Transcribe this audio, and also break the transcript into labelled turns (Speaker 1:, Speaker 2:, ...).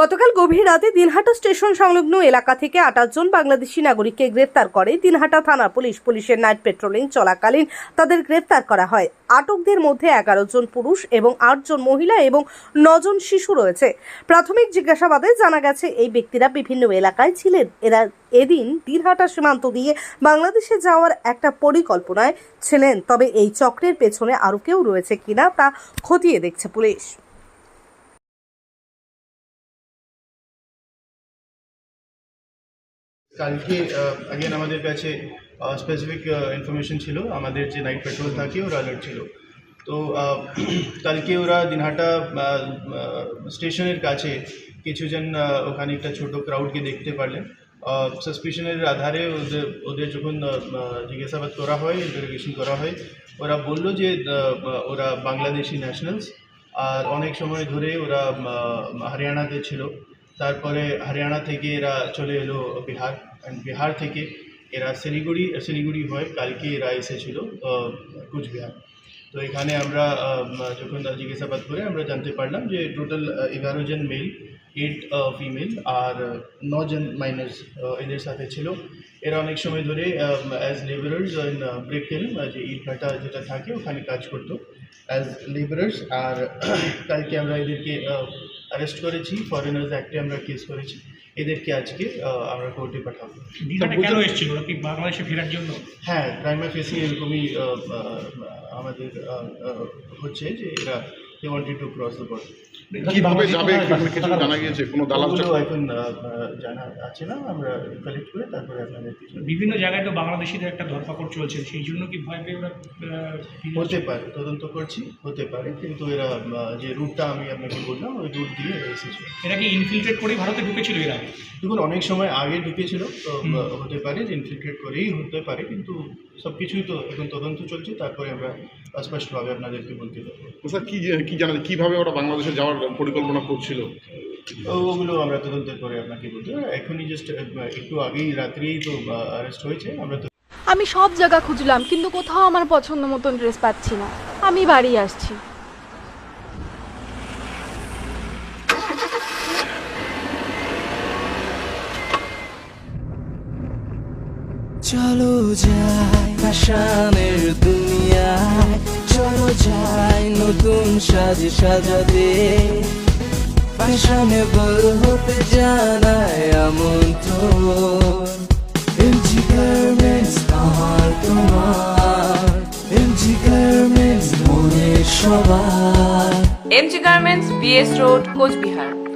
Speaker 1: গতকাল গভীর রাতে দিনহাটা স্টেশন সংলগ্ন এলাকা থেকে আটাশ জন বাংলাদেশি নাগরিককে গ্রেপ্তার করে দিনহাটা থানা পুলিশ। পুলিশের নাইট পেট্রোলিং চলাকালীন তাদের গ্রেপ্তার করা হয়। আটকদের মধ্যে এগারো জন পুরুষ এবং আট জন মহিলা এবং নজন শিশু রয়েছে। প্রাথমিক জিজ্ঞাসাবাদে জানা গেছে, এই ব্যক্তিরা বিভিন্ন এলাকায় ছিলেন। এরা এদিন দিনহাটা সীমান্ত দিয়ে বাংলাদেশে যাওয়ার একটা পরিকল্পনায় ছিলেন। তবে এই চক্রের পেছনে আরও কেউ রয়েছে কিনা তা খতিয়ে দেখছে পুলিশ।
Speaker 2: কালকে আগেন আমাদের কাছে স্পেসিফিক ইনফরমেশন ছিল, আমাদের যে নাইট পেট্রোল থাকে ওরা অ্যালার্ট ছিল। তো কালকে ওরা দিনহাটা স্টেশনের কাছে কিছুজন ওখানে একটা ছোট ক্রাউডকে দেখতে পারলেন। সাসপিশনের আধারে ওদের ওদের যখন জিজ্ঞাসাবাদ করা হয় ইন্টারোগেশন করা হয়, ওরা বলল যে ওরা বাংলাদেশি ন্যাশনালস আর অনেক সময় ধরে ওরা হরিয়ানাতে ছিল। তারপরে হরিয়ানা থেকে এরা চলে এলো বিহার। অ্যান্ড বিহার থেকে এরা শিলিগুড়ি শিলিগুড়ি হয়ে, কালকে এরা এসেছিল কুচবিহার। তো এখানে আমরা যখন জিজ্ঞাসাবাদ করে আমরা জানতে পারলাম যে টোটাল এগারো জন মেল এইট ফিমেল আর নজন মাইনাস এদের সাথে ছিল। এরা অনেক সময় ধরে অ্যাজ লেবারার্স ইন ব্রেক যে ইট ভাটা যেটা থাকে, ওখানে কাজ করতো। অ্যাজ লেবারার্স আর, কালকে আমরা এদেরকে অ্যারেস্ট করেছি ফরেনার্স অ্যাক্টে আমরা কেস করেছি। এদেরকে আজকে আমরা কোর্টে পাঠাবো।
Speaker 3: দীঘাটা কেন এসেছিল? কি বাংলাদেশে ফেরার জন্য?
Speaker 2: হ্যাঁ প্রাইমার ফেসি এরকমই আমাদের হচ্ছে যে এরা they wanted to cross the border
Speaker 4: কীভাবে যাবে? কিছু জানা গিয়েছে? কোনো দালাল চক্র?
Speaker 2: এখন জানা আছে না আমরা কালেক্ট করে তারপরে আপনাদেরকে জানাব।
Speaker 3: বিভিন্ন জায়গায় তো বাংলাদেশিদের একটা ধরপাকড় চলছে সেই জন্য কি ভয় পেয়ে ওরা
Speaker 2: হতে পারে তদন্ত করছি হতে পারে কিন্তু এরা যে রুটটা আমি আপনাকে বললাম ওই রুট দিয়ে এসেছে।
Speaker 3: এরা কি ইনফিল্ট্রেট করেই ভারতে ঢুকেছিল এরা?
Speaker 2: দেখুন অনেক সময় আগে ঢুকেছিল তো হতে পারে যে ইনফিল্ট্রেট করেই হতে পারে কিন্তু সব কিছুই তো এখন তদন্ত চলছে তারপরে আমরা স্পষ্টভাবে আপনাদেরকে বলতে পারব।
Speaker 4: স্যার কি কি জানেন কীভাবে ওরা বাংলাদেশে যাওয়ার পরিকল্পনা করছিল?
Speaker 2: ওগুলো আমরা তদন্ত করে আপনাকে বলতে পারব। এখনই জাস্ট একটু আগেই রাত্রেই তো অ্যারেস্ট হয়েছে। আমরা তো
Speaker 5: আমি সব জায়গা খুঁজলাম কিন্তু কোথাও আমার পছন্দ মতন ড্রেস পাচ্ছি না। আমি বাড়ি আসছি।
Speaker 6: চলো যাই ফ্যাশনের দুনিয়ায় চলো যাই নতুন সাজে সাজাতে। ফ্যাশনেবল হতে জানায় আমন্ত্রণ। এমজি গার্মেন্টস আমার তোমার। এমজি গার্মেন্টস মনের সবার।
Speaker 7: MG garments BS road Cooch Behar.